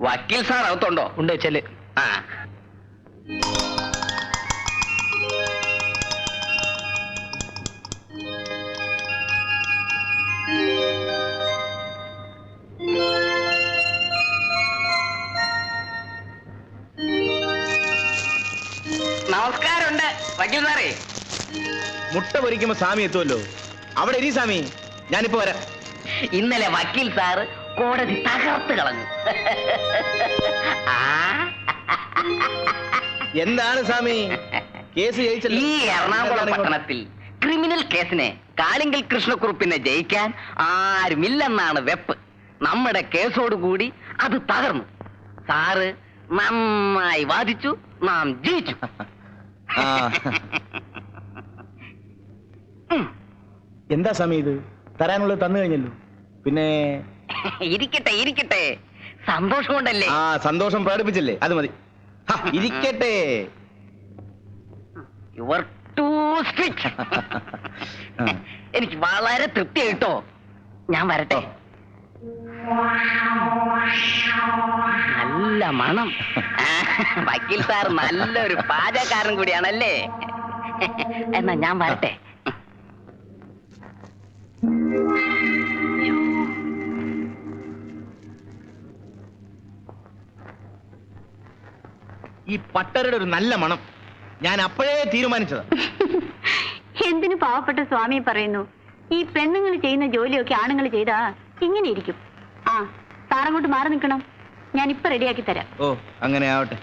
വക്കീൽ സാർ അകത്തുണ്ടോ? ഉണ്ട് ചെൽ ആ. നമസ്കാരമുണ്ട് വക്കീൽ സാറേ. മുട്ട പൊരിക്കുമ്പോ സ്വാമി എത്തുമല്ലോ. അവിടെ ഇരി സ്വാമി. ഞാനിപ്പോ വരാം. ഇന്നലെ വക്കീൽ സാറ് കോടതി തകർത്ത് കളഞ്ഞു. എന്താണ് സ്വാമി? കേസ് ജയിച്ചല്ലോ. ഈ എറണാകുളം പട്ടണത്തിൽ ക്രിമിനൽ കേസിനെ കാളിങ്കൽ കൃഷ്ണക്കുറുപ്പിനെ ജയിക്കാൻ ആരുമില്ലെന്നാണ് വെപ്പ്. നമ്മുടെ കേസോടുകൂടി അത് തകർന്നു. സാറ് നന്നായി വാദിച്ചു നാം ജയിച്ചു. എന്താ സ്വാമി ഇത്? തരാനുള്ളത് തന്നു കഴിഞ്ഞല്ലോ. പിന്നെ ഇരിക്കട്ടെ ഇരിക്കട്ടെ. സന്തോഷം കൊണ്ടല്ലേ? ആ സന്തോഷം പ്രകടിപ്പിച്ചല്ലേ? അത് മതി. ഹാ, ഇരിക്കട്ടെ. യുവർ ടു സ്ട്രിക്റ്റ് ആ. എനിക്ക് വളരെ തൃപ്തി തൃപ്തിയായിട്ടോ. ഞാൻ വരട്ടെ. നല്ല മണം. ആ, വക്കീൽ സാർ നല്ലൊരു പാചകക്കാരൻ കൂടിയാണല്ലേ? എന്നാ ഞാൻ വരട്ടെ. ഈ പട്ടരുടെ ഒരു നല്ല മണം. ഞാൻ അപ്പോഴേ തീരുമാനിച്ചത്. എന്തിനു പാവപ്പെട്ട സ്വാമി പറയുന്നു? ഈ പെണ്ണുങ്ങൾ ചെയ്യുന്ന ജോലിയൊക്കെ ആണുങ്ങൾ ചെയ്താ ഇങ്ങനെ ഇരിക്കും. ആ സാറങ്ങോട്ട് മാറി നിൽക്കണം. ഞാൻ ഇപ്പൊ റെഡിയാക്കി തരാം. ഓ അങ്ങനെ ആവട്ടെ.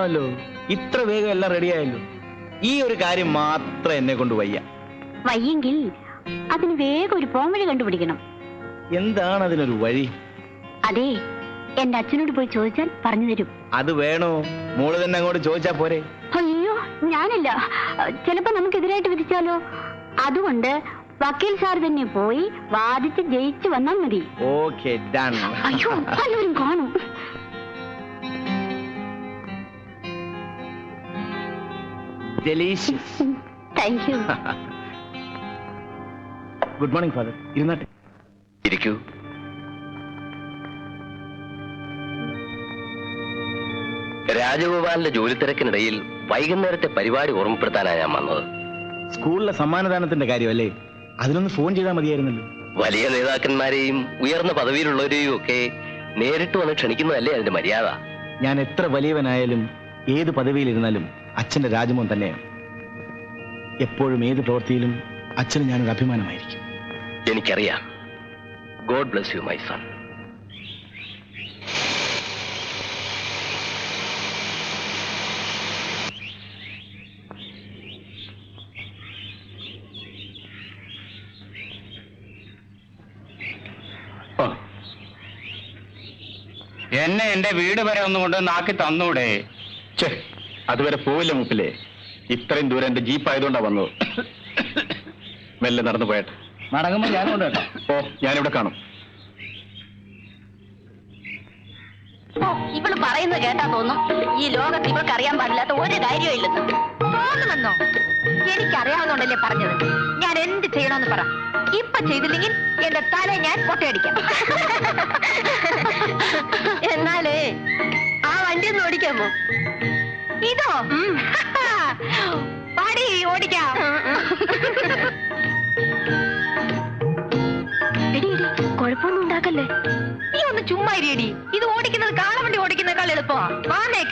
കൊള്ളാമല്ലോ ഇത്ര വേഗം എല്ലാം റെഡിയായല്ലോ ഈ ഒരു കാര്യം മാത്രം എന്നെ കൊണ്ട് വയ്യ. വയ്യെങ്കിൽ അതിന് വേഗം ഒരു പോംവഴി കണ്ടുപിടിക്കണം. എന്താണ് അതിനൊരു വഴി? അതെ എന്റെ അച്ഛനോട് പോയി ചോദിച്ചാൽ പറഞ്ഞു തരും. അത് വേണോ? മോൾ തന്നെ അങ്ങോട്ട് ചോദിച്ചാ പോരെ. അയ്യോ ഞാനില്ല. ചിലപ്പോ നമുക്കെതിരായിട്ട് വിധിച്ചാലോ? അതുകൊണ്ട് വക്കീൽ സാർ തന്നെ പോയി വാദിച്ച് ജയിച്ചു വന്നാൽ മതി. ഓക്കെ അയ്യോ എല്ലാവരും കാണും. Delicious thank you good morning father ഇരുന്നാട്ടെ. ഇരിക്കൂ. രാജഗോപാലിന്റെ ജോലി തിരക്കിനിടയിൽ വൈകുന്നേരത്തെ പരിപാടി ഓർമ്മപ്പെടുത്താനാണ് ഞാൻ വന്നത്. സ്കൂളിലെ സമ്മാനദാനത്തിന്റെ കാര്യമല്ലേ? അതിനൊന്ന് ഫോൺ ചെയ്താൽ മതിയായിരുന്നല്ലോ. വലിയ നേതാക്കന്മാരെയും ഉയർന്ന പദവിയിലുള്ളവരെയും ഒക്കെ നേരിട്ട് വന്ന് ക്ഷണിക്കുന്നതല്ലേ അതിന്റെ മര്യാദ? ഞാൻ എത്ര വലിയവനായാലും ഏത് പദവിയിലിരുന്നാലും അച്ഛന്റെ രാജമോൻ തന്നെയാണ്. എപ്പോഴും ഏത് പ്രവൃത്തിയിലും അച്ഛന് ഞാനൊരു അഭിമാനമായിരിക്കും. എനിക്കറിയാം. God bless you my son എന്നെ എന്റെ വീട് വരെ ഒന്ന് കൊണ്ടുവന്ന് നാക്കി തന്നൂടെ. ഛേ. അതുവരെ പോവില്ല മുപ്പിലെ. ഇത്രയും ദൂരം എന്റെ ജീപ്പ് ആയതുകൊണ്ടാ വന്നത്. മെല്ലെ നടന്നു പോയട്ടെ. മടങ്ങുമ്പോ കേട്ടോ ഓ ഞാനിവിടെ കാണും. ഇവൾ പറയുന്നത് കേട്ടാ തോന്നും. ഈ ലോകത്ത് ഇവൾക്ക് അറിയാൻ പാടില്ലാത്ത ഒരു കാര്യവും ഇല്ലെന്ന്. തോന്നുമെന്നോ? എനിക്കറിയാവുന്നോണ്ടല്ലേ പറഞ്ഞത്. ഞാൻ എന്ത് ചെയ്യണമെന്ന് പറ. ഇപ്പൊ ചെയ്തില്ലെങ്കിൽ എന്റെ തല ഞാൻ പൊട്ടയടിക്കാം. എന്നാലേ ആ വണ്ടി ഒന്ന് ഓടിക്കാമോ? ഇതോ പാടി ഓടിക്കാം. കുഴപ്പമൊന്നും ഉണ്ടാക്കല്ലേ? നീ ഒന്ന് ചുമ്മാ ഇരിയടി. ഇത് ഓടിക്കുന്നത് കാളവണ്ടി ഓടിക്കുന്നേക്കാൾ എളുപ്പമാ വാന്നേ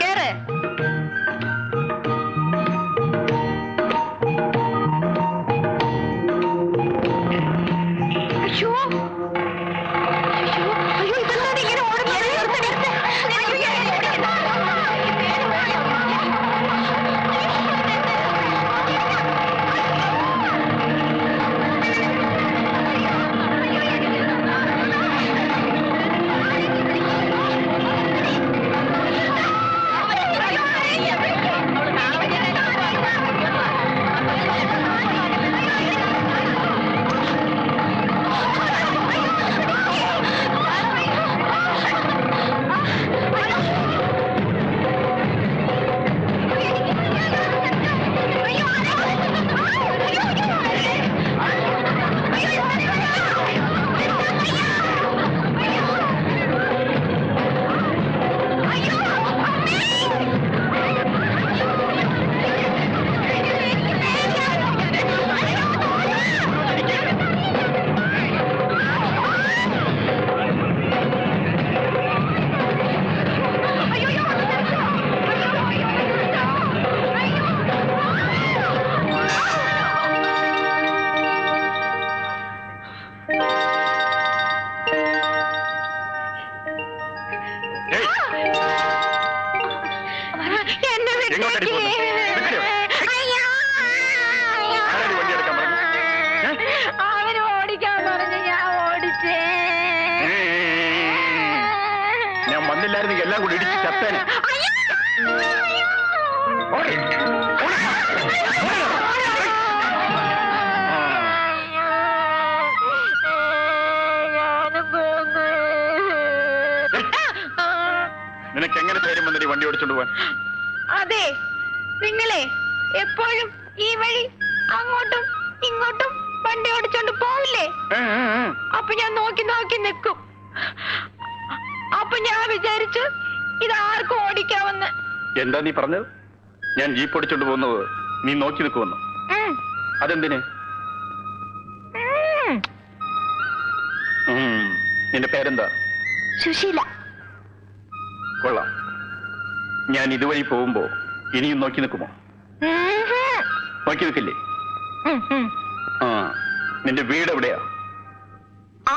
ഞാൻ വന്നില്ലായിരുന്നെങ്കിൽ എല്ലാം കൂടി ഇടിച്ച് ചത്തേനെ. നിനക്ക് എങ്ങനെ ധൈര്യം വന്നിട്ട് വണ്ടി ഓടിച്ചോണ്ട് പോവാൻ അതെ നിങ്ങളെ എപ്പോഴും ഈ വഴി അങ്ങോട്ടും ഇങ്ങോട്ടും വണ്ടി ഓടിച്ചോണ്ട് പോവില്ലേ. അപ്പൊ ഞാൻ നോക്കി നോക്കി നിൽക്കും അപ്പൊ ഞാൻ വിചാരിച്ചു ഇത് ആർക്കും ഓടിക്കാമെന്ന്. എന്താ നീ പറഞ്ഞത്? ഞാൻ ജീപ്പ് ഓടിച്ചോണ്ട് പോകുന്നത് നീ നോക്കി നിൽക്കുമെന്നു. അതെന്തിന്. നിന്റെ പേരെന്താ? സുശീല. കൊള്ളാം. ഞാൻ ഇതുവഴി പോകുമ്പോ ഇനിയും നോക്കി നിൽക്കുമോ? നോക്കി നിൽക്കില്ലേ. ആ. നിന്റെ വീട് എവിടെയാ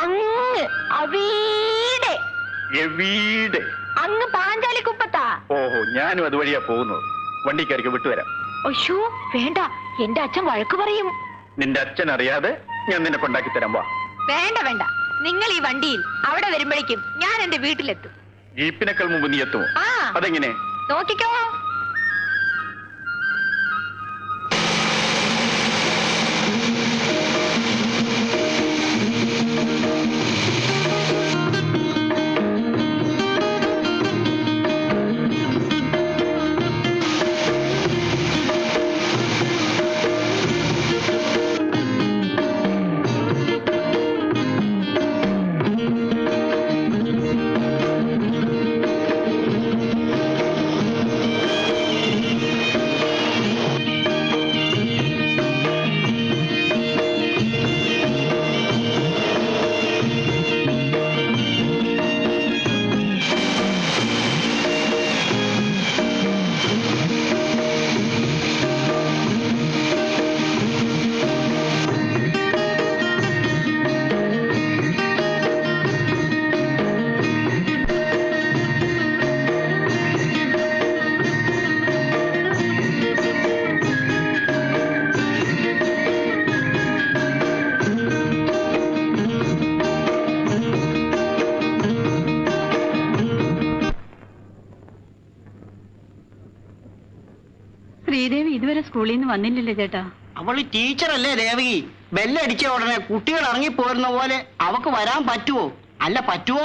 അങ്ങ് അവീടെ വീട്. അങ്ങ് പാഞ്ചാലിക്കുപ്പത്താ ഓഹോ ഞാനും അതുവഴിയാ പോകുന്നത്. വണ്ടിക്കാർക്ക് വിട്ടുവരാം. അയ്യോ വേണ്ട. എന്റെ അച്ഛൻ വഴക്ക് പറയും. നിന്റെ അച്ഛൻ അറിയാതെ ഞാൻ നിന്നെ കൊണ്ടാക്കി തരാം വാ. വേണ്ട വേണ്ട. നിങ്ങൾ ഈ വണ്ടിയിൽ അവിടെ വരുമ്പോഴേക്കും ഞാൻ എന്റെ വീട്ടിലെത്തും. ജീപ്പിനേക്കാൾ മുമ്പ് നീ എത്തുമോ? ആ. അതെങ്ങനെ? നോക്കിക്കോ. ശ്രീദേവി ഇതുവരെ സ്കൂളിൽ നിന്ന് വന്നില്ലല്ലോ ചേട്ടാ. അവൾ ടീച്ചറല്ലേ ദേവകി. ബെല്ലടിച്ച ഉടനെ കുട്ടികൾ ഇറങ്ങി പോരുന്ന പോലെ അവക്ക് വരാൻ പറ്റുമോ അല്ല പറ്റുമോ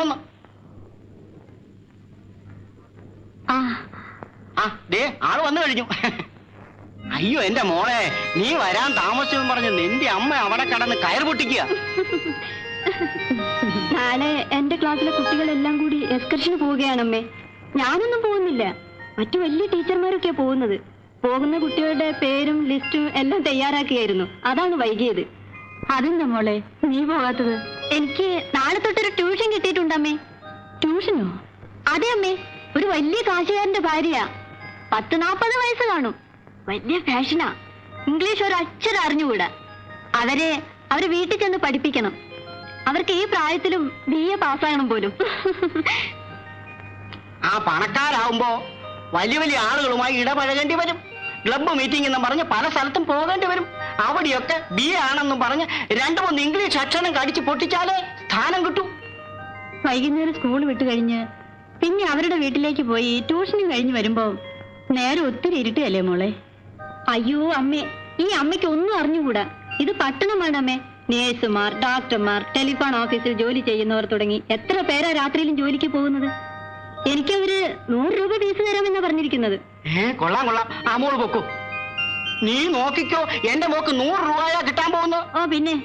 ആ. ആ ദേ ആൾ വന്നു കഴിഞ്ഞു. അയ്യോ എന്റെ മോളെ നീ വരാൻ താമസിച്ചെന്ന് പറഞ്ഞ് നിന്റെ അമ്മ അവിടെ കടന്ന് കയർ പൊട്ടിക്കുക. നാളെ എന്റെ ക്ലാസ്സിലെ കുട്ടികളെല്ലാം കൂടി എക്സ്കർഷന് പോവുകയാണമ്മേ. ഞാനൊന്നും പോകുന്നില്ല. മറ്റു വലിയ ടീച്ചർമാരൊക്കെയാ പോകുന്നത്. പോകുന്ന കുട്ടികളുടെ പേരും ലിസ്റ്റും എല്ലാം തയ്യാറാക്കിയായിരുന്നു. അതാണ് വൈകിയത്. അതെന്താ മോളെ? നീ പോകാത്തത്? എനിക്ക് നാളെ തൊട്ടൊരു ട്യൂഷൻ കിട്ടിയിട്ടുണ്ടമ്മേ ട്യൂഷനോ? അതെ അമ്മേ. ഒരു വലിയ കാശുകാരന്റെ ഭാര്യയാ. പത്ത് നാപ്പത് വയസ്സ് കാണും. വലിയ ഫാഷനാ. ഇംഗ്ലീഷ് ഒരു അക്ഷരം അറിഞ്ഞുകൂടാ. അവരെ അവർ വീട്ടിൽ ചെന്ന് പഠിപ്പിക്കണം. അവർക്ക് ഈ പ്രായത്തിലും ബി എ പാസ്സാകണം പോലും. ആ പണക്കാരാവുമ്പോ വലിയ വലിയ ആളുകളുമായി ഇടപഴകേണ്ടി വരും. ക്ലബ്ബ് മീറ്റിംഗ് എന്നും പറഞ്ഞ് പല സ്ഥലത്തും പോകേണ്ടി വരും. അവിടെയൊക്കെ ബി ആണെന്നും പറഞ്ഞ് രണ്ടു മൂന്ന് ഇംഗ്ലീഷ് അക്ഷരം കടിച്ച് പൊട്ടിച്ചാലേ സ്ഥാനം കിട്ടും. വൈകുന്നേരം സ്കൂൾ വിട്ട് കഴിഞ്ഞ് പിന്നെ അവരുടെ വീട്ടിലേക്ക് പോയി ട്യൂഷനും കഴിഞ്ഞ് വരുമ്പോ നേരെ ഒത്തിരി ഇരുട്ടുകയല്ലേ മോളെ? അയ്യോ അമ്മേ ഈ അമ്മയ്ക്ക് ഒന്നും അറിഞ്ഞുകൂടാ. ഇത് പട്ടണമാണ് അമ്മേ. നേഴ്സുമാർ ഡോക്ടർമാർ ടെലിഫോൺ ഓഫീസിൽ ജോലി ചെയ്യുന്നവർ തുടങ്ങി. എത്ര പേരാ രാത്രിയിലും ജോലിക്ക് പോകുന്നത്? എനിക്കവര് നൂറ് രൂപ ഫീസ് തരാമെന്നാ പറഞ്ഞിരിക്കുന്നത്. ഏ കൊള്ളാം കൊള്ളാം. ആ മോൾ പൊക്കു. നീ നോക്കിക്കോ എന്റെ മോക്ക് നൂറ് രൂപയാ കിട്ടാൻ പോകുന്നു ഓ പിന്നെ?